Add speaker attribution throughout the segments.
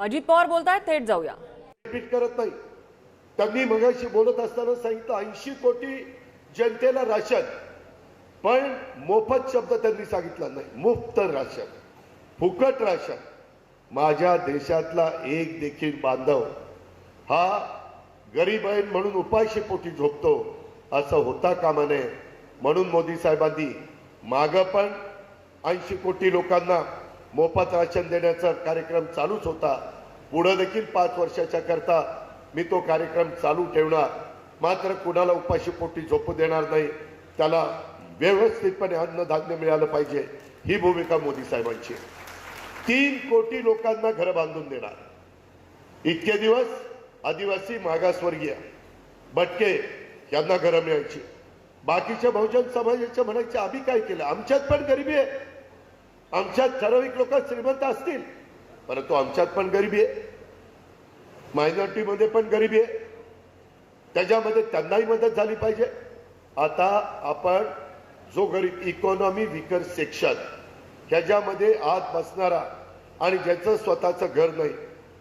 Speaker 1: अजित पवार बोलतायत थेट जाऊया.
Speaker 2: रिपीट करत नाही. त्यांनी मगाशी बोलत असताना सांगितलं ऐंशी कोटी जनतेला राशन. पण मोफत शब्द त्यांनी सांगितला नाही. मुफ्त राशन. फुकट राशन. माझ्या देशातला एक देखील बांधव हा गरीब आहे म्हणून उपाशी पोटी झोपतो. असं होता कामा नये. म्हणून मोदी साहेबांनी माग पण ऐंशी कोटी लोकांना मोफत राशन देण्याचा कार्यक्रम चालूच होता. पुढं देखील पाच वर्षाच्या करता मी तो कार्यक्रम चालू ठेवणार. मात्र कुणाला उपाशी पोटी झोपू देणार नाही. त्याला व्यवस्थितपणे अन्नधान्य मिळालं पाहिजे. ही भूमिका मोदी साहेबांची तीन कोटी लोकांना घरं बांधून देणार. इतके दिवस आदिवासी मागासवर्गीय भटके यांना घरं मिळायची. बाकीच्या बहुजन समाजाच्या म्हणायचे आम्ही काय केलं? आमच्यात पण गरिबी आहे. आमच्यात ठराविक लोक श्रीमंत असतील. परंतु आमच्यात पण गरिबी आहे. मायनॉरिटीमध्ये पण गरिबी आहे. त्याच्यामध्ये त्यांनाही मदत झाली पाहिजे. आता आपण जो गरीब इकॉनॉमी विकर सेक्शन ह्याच्यामध्ये आत बसणारा आणि ज्याचं स्वतःचं घर नाही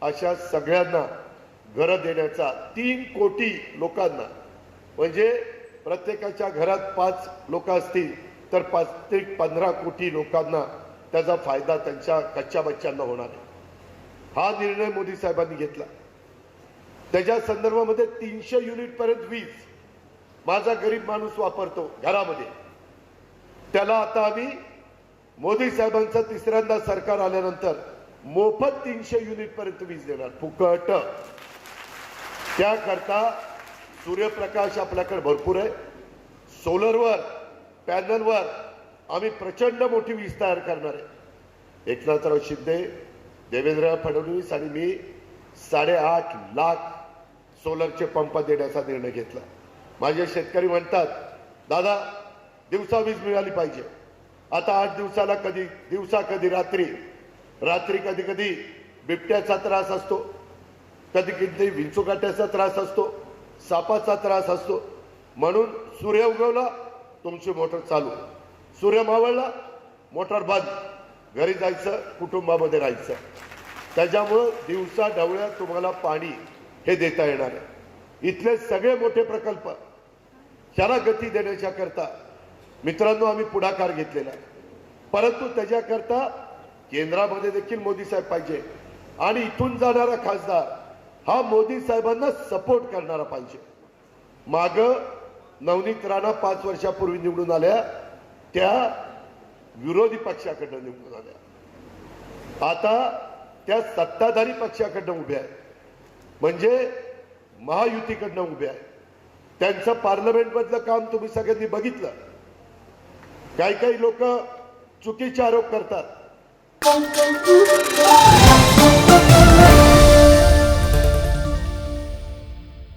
Speaker 2: अशा सगळ्यांना घरं देण्याचा तीन कोटी लोकांना म्हणजे प्रत्येकाच्या घरात पाच लोक असतील तर पाच ते पंधरा कोटी लोकांना त्याचा फायदा त्यांच्या कच्च्या बच्च्यांना होणार आहे. हा निर्णय मोदी साहेबांनी घेतला. त्याच्या संदर्भामध्ये तीनशे युनिट पर्यंत वीज माझा गरीब माणूस वापरतो घरामध्ये. त्याला आता आम्ही मोदी साहेबांचं तिसऱ्यांदा सरकार आल्यानंतर मोफत तीनशे युनिट पर्यंत वीज देणार. फुकट. त्याकरता सूर्यप्रकाश आपल्याकडे भरपूर आहे. सोलरवर पॅनलवर आम्ही प्रचंड मोठी वीज तयार करणार आहे. एकनाथराव शिंदे देवेंद्र फडणवीस आणि मी साडेआठ लाख सोलरचे पंप देण्याचा निर्णय घेतला. माझे शेतकरी म्हणतात दादा दिवसा वीज मिळाली पाहिजे. आता आठ दिवसाला कधी दिवसा कधी रात्री? रात्री कधी कधी बिबट्याचा त्रास असतो. कधी कधी विंचुकाट्याचा त्रास असतो. सापाचा त्रास असतो. म्हणून सूर्य उगवला तुमची मोटर चालू. सूर्य मावळला मोटर बंद. घरी जायचं कुटुंबामध्ये राहायचं. त्याच्यामुळं दिवसा ढवळ्या तुम्हाला पाणी हे देता येणार आहे. इथले सगळे मोठे प्रकल्प त्याला गती देण्याच्या करता मित्रांनो आम्ही पुढाकार घेतलेला आहे. परंतु त्याच्याकरता केंद्रामध्ये देखील मोदी साहेब पाहिजे. आणि इथून जाणारा खासदार हा मोदी साहेबांना सपोर्ट करणारा पाहिजे. माग नवनीत राणा पाच वर्षापूर्वी निवडून आल्या. त्या विरोधी पक्षाकडनं निवडून आल्या. आता त्या सत्ताधारी पक्षाकडनं उभ्या आहेत. म्हणजे महायुतीकडनं उभ्या आहेत. त्यांचं पार्लमेंटमधलं काम तुम्ही सगळ्यांनी बघितलं. काही काही लोक चुकीचे आरोप करतात.